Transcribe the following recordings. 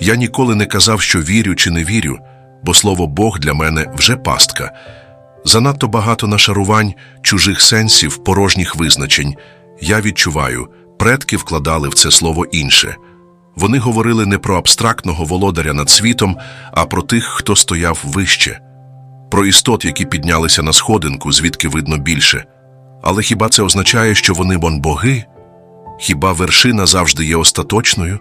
Я ніколи не казав, що вірю чи не вірю, бо слово Бог для мене вже пастка. Занадто багато нашарувань, чужих сенсів, порожніх визначень. Я відчуваю, предки вкладали в це слово інше. Вони говорили не про абстрактного володаря над світом, а про тих, хто стояв вище, про істот, які піднялися на сходинку, звідки видно більше. Але хіба це означає, що вони вон боги? Хіба вершина завжди є остаточною?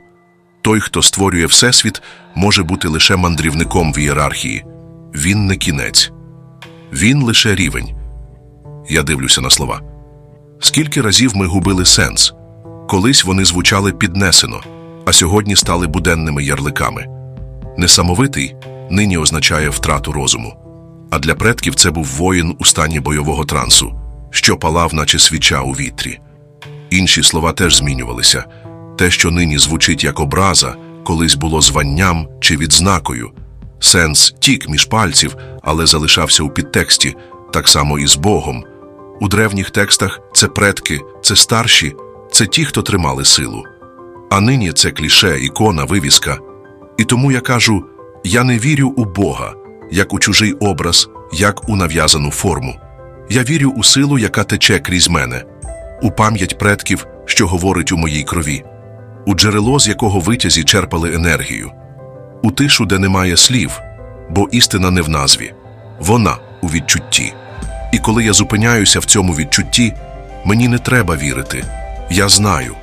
Той, хто створює Всесвіт, може бути лише мандрівником в ієрархії. Він не кінець. Він лише рівень. Я дивлюся на слова. Скільки разів ми губили сенс? Колись вони звучали піднесено, а сьогодні стали буденними ярликами. Несамовитий нині означає втрату розуму. А для предків це був воїн у стані бойового трансу, що палав, наче свіча у вітрі. Інші слова теж змінювалися. Те, що нині звучить як образа, колись було званням чи відзнакою. Сенс тік між пальців, але залишався у підтексті, так само і з Богом. У древніх текстах це предки, це старші, це ті, хто тримали силу. А нині це кліше, ікона, вивіска. І тому я кажу: я не вірю у Бога, як у чужий образ, як у нав'язану форму. Я вірю у силу, яка тече крізь мене, у пам'ять предків, що говорить у моїй крові, у джерело, з якого витязі черпали енергію, у тишу, де немає слів, бо істина не в назві, вона у відчутті. І коли я зупиняюся в цьому відчутті, мені не треба вірити. Я знаю,